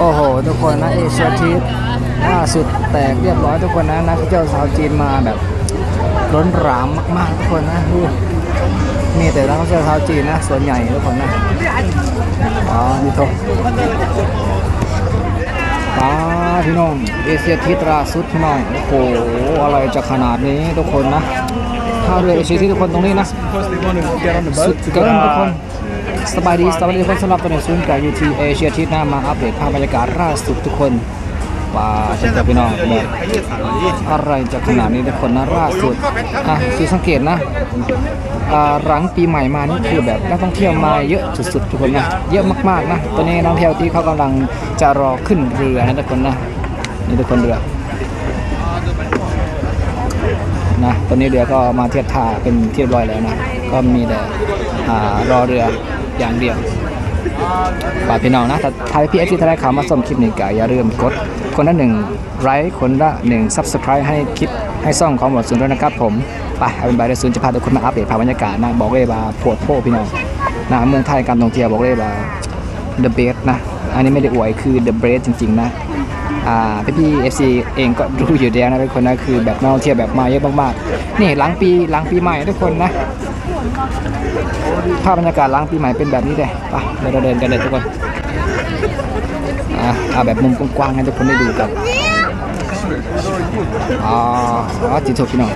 โอ้โห ทุกคนนะเอเชียทีสล่าสุดแตกเรียบร้อยทุกคนนะนักท่องเที่ยวชาวจีนมาแบบล้นหลามมากๆทุกคนนะดูมีแต่นักท่องเที่ยวชาวจีนนะ ส่วนใหญ่ทุกคนนะอ๋อนี่ทกป้าพี่น้องเอเชียทีสล่าสุดพี่น้องโอ้โหอะไรจะขนาดนี้ทุกคนนะท่าเรือเอเชียทีสทุกคนตรงนี้นะ Because they want to get on the สุด boat. เกินทุกคน สบายดีสบายดีทุกคนสำหรับตัวในศูนย์กลางยูทีเอเชียที่หน้ามาอัปเดตภาพบรรยากาศล่าสุดทุกคนว่าฉันจะพี่น้องแบบอะไรจะขนาดนี้ทุกคนนะล่าสุดอะคือสังเกตนะอ่าหลังปีใหม่มานี่คือแบบนักท่องเที่ยวมาเยอะสุดๆทุกคนนะเยอะมากๆนะตอนนี้นักท่องเที่ยวที่เขากำลังจะรอขึ้นเรือนะทุกคนนะนี่ทุกคนเรือนะตอนนี้เรือก็มาเทียบท่าเป็นที่เรียบร้อยแล้วนะก็มีแต่รอเรือ อย่างเดียวฝากพี่น้องนะถ้าถ้าพี่เอฟซีทายข่าวมาส่งคลิปนี้ก็อย่าลืมกด คนละหนึ่งไลค์คนละหนึ่งซับสไครต์ให้คลิปให้ซ่องของหมดศูนย์ด้วยนะครับผม ไปเอาเป็นใบเดศูนจะพาทุกคนมาอัปเดตภาพบรรยากาศนะบอกเลยว่าปวดโพพี่น้องนะเมืองไทยการท่องเที่ยวบอกเลยว่า the best นะ อันนี้ไม่ได้อวยคือ the best จริง ๆ นะอ่าพี่พี่เอฟซีเองก็รู้อยู่แล้วนะทุกคนนะคือแบบนักท่องเที่ยวแบบมาเยอะมากๆนี่หลังปีหลังปีใหม่ทุกคนนะ ภาพบรรยากาศล้างปีใหม่เป็นแบบนี้เลยไปเดี๋ยวเราเดินกันเลยทุกคนอะเอาแบบมุมกว้างๆให้ทุกคนได้ดูกันอ๋ออ๋อจิตสุพี่น้อง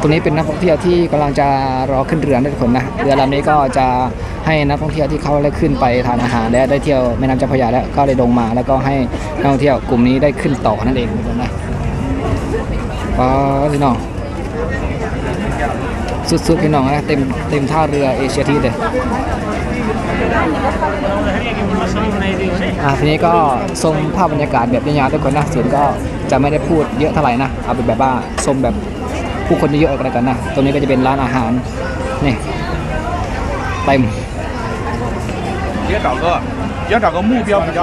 ตรงนี้เป็นนักท่องเที่ยวที่กำลังจะรอขึ้นเรือนะทุกคนนะเรือลำนี้ก็จะให้นักท่องเที่ยวที่เขาได้ขึ้นไปทานอาหารและได้เที่ยวแม่น้ำเจ้าพระยาแล้วก็ได้ลงมาแล้วก็ให้นักท่องเที่ยวกลุ่มนี้ได้ขึ้นต่อนั่นเองทุกคนนะอ๋อพี่น้อง สุดๆพี่น้องนะเต็มเต็มท่าเรือเอเชียทีเลยอะทีนี้ก็ชมภาพบรรยากาศแบบยาวๆทุกคนนะส่วนก็จะไม่ได้พูดเยอะเท่าไหร่นะเอาเป็นแบบว่าชมแบบผู้คนเยอะๆกันแล้กันนะตรงนี้ก็จะเป็นร้านอาหารนี่เต็มเยอะดอกก็เยอะดอกก็มุ่งเป้าไปว比较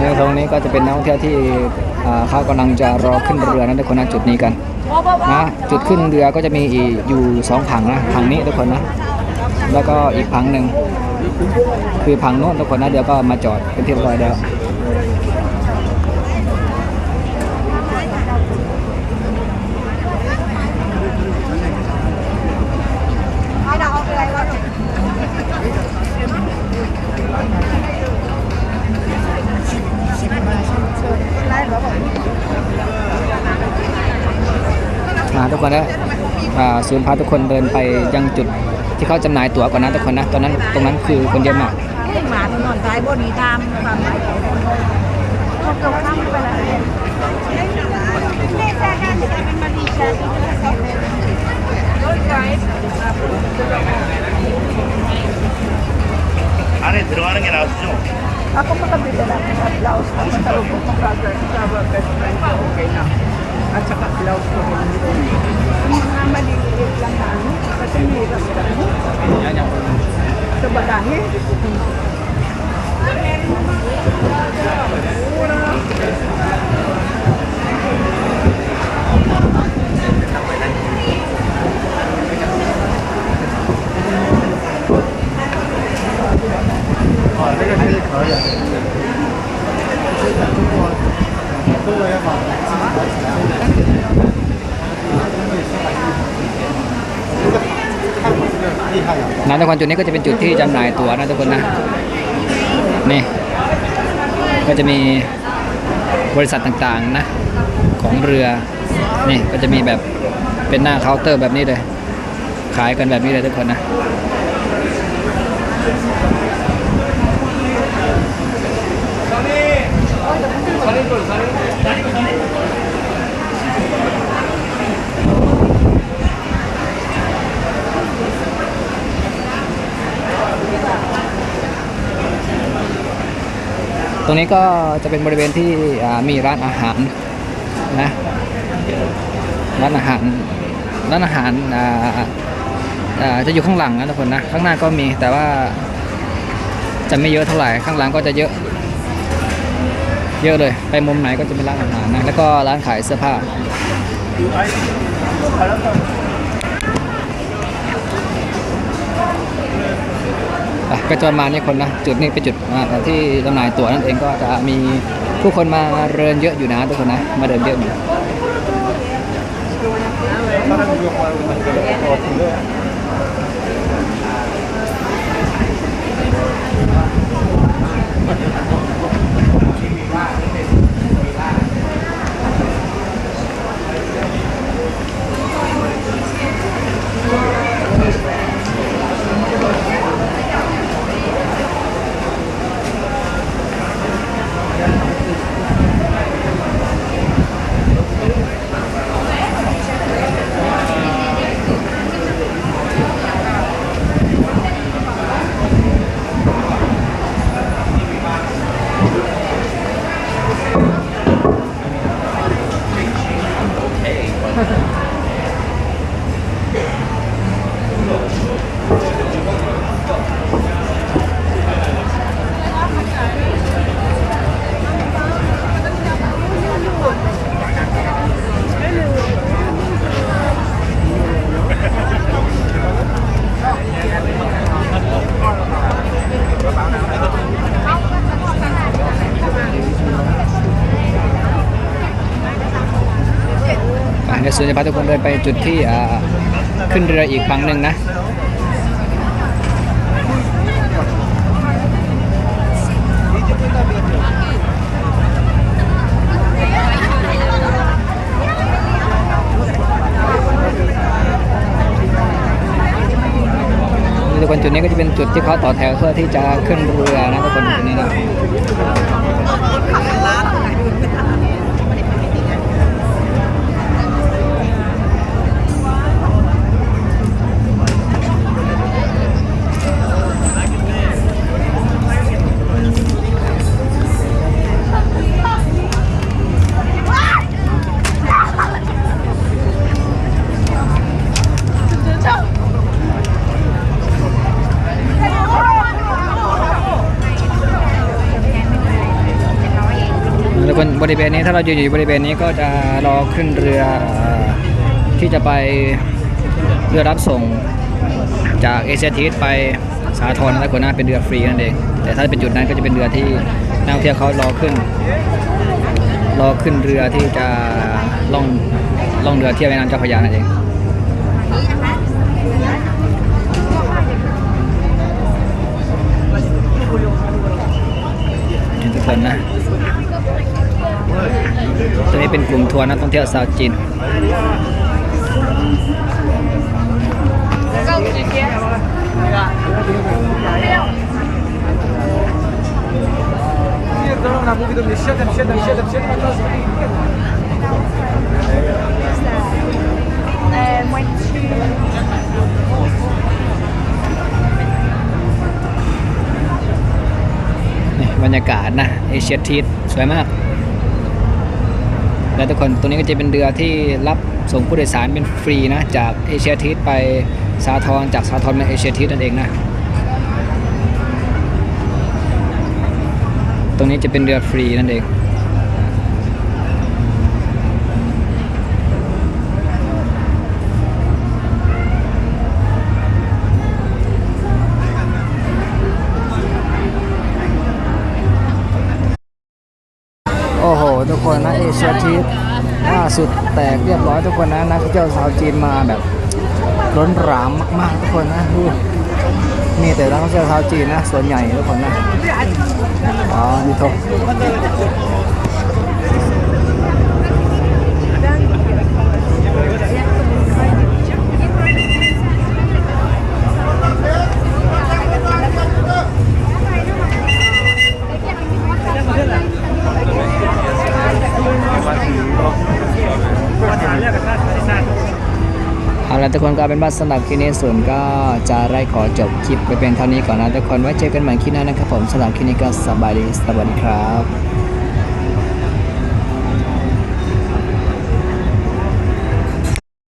นี่ตรง นี้ก็จะเป็นนักท่องเที่ยวที่เขากำลังจะรอขึ้นเรือนะทุกคนนะจุดนี้กันนะจุดขึ้นเรือก็จะมีอีกอยู่สองผังนะผังนี้ทุกคนนะแล้วก็อีกผังหนึ่งคือผังโน้นทุกคนนะเดี๋ยวก็มาจอดเป็นที่เรียบร้อยแล้ว พาทุกคนนะศูนย์พาทุกคนเดินไปยังจุดที่เขาจำหน่ายตั๋วก่อนนะทุกคนนะตอนนั้นตรงนั้นคือคนเยอะมากหมาถนอนตายบนนี้ตามความหมายของคนเขาเกือบข้ามไปแล้วอะไรถือว่าอะไรเราจุ๊ Ako makabila lang ng blouse. Ako sa lubog ng brother. Sa workers' friend. Okay na. at saka cloud computing. Yung mga maliliit lang na ano, kasi may hirap ka mo. Sa bagahe. นะทุกคนจุดนี้ก็จะเป็นจุดที่จำหน่ายตั๋วนะทุกคนนะนี่ก็จะมีบริษัทต่างๆนะ ของเรือนี่ก็จะมีแบบเป็นหน้าเคาน์เตอร์แบบนี้เลย ขายกันแบบนี้เลยทุกคนนะ ตรงนี้ก็จะเป็นบริเวณที่มีร้านอาหารนะร้านอาหารร้านอาหารจะอยู่ข้างหลังนะทุกคนนะข้างหน้าก็มีแต่ว่าจะไม่เยอะเท่าไหร่ข้างหลังก็จะเยอะ เยอะเลย ไปมุมไหนก็จะเป็นร้านอาหารนะแล้วก็ร้านขายเสื้อผ้า อะก็จะประมาณนี้คนนะจุดนี้เป็นจุดที่จำหน่ายตั๋วนั่นเองก็จะมีผู้คนมาเดินเยอะอยู่นะทุกคนนะมาเดินเยอะอยู่ ส่วนจะพาทุกคนเดินไปจุดที่ขึ้นเรืออีกครั้งหนึ่งนะทุกคนจุดนี้ก็จะเป็นจุดที่เขาต่อแถวเพื่อที่จะขึ้นเรือนะทุกคนจุดนี้นะ บริเวณนี้ถ้าเราอยู่อยู่บริเวณนี้ก็จะรอขึ้นเรือที่จะไปเรือรับส่งจากเอเชียทีสไปสาทรนะกคนนะเป็นเรือฟรีนั่นเอง แต่ถ้าเป็นจุดนั้นก็จะเป็นเรือที่นักท่องเที่ยวเขารอขึ้น รอขึ้นเรือที่จะล่องล่องเรือเที่ยวแม่น้ำเจ้าพระยานั่นเองทุกคนนะ ตัวนี้เป็นกลุ่มทัวร์นักท่องเที่ยวชาวจีนบรรยากาศนะ เอเชียทีสวยมาก และทุกคนตรงนี้ก็จะเป็นเรือที่รับส่งผู้โดยสารเป็นฟรีนะ จากเอเชียทีสไปสาทรจากสาทรมาเอเชียทีสนั่นเองนะ ตรงนี้จะเป็นเรือฟรีนั่นเอง คนนะเอเชียทีสล่าสุดแตกเรียบร้อยทุกคนนะนักท่องเที่ยวชาวจีนมาแบบล้นหลามมากๆทุกคนนะดูมีแต่นักท่องเที่ยวชาวจีนนะส่วนใหญ่ทุกคนนะอ๋อมีทก ละนะทุกคนก็เป็นบ้านสำหรับคลิปนี้ส่วนก็จะไล่ขอจบคลิปไปเป็นเท่านี้ก่อนนะทุกคนไว้เจอกันใหม่คลิปหน้านะครับผมสำหรับคลิปนี้ก็สบายดีสวัสดีครับ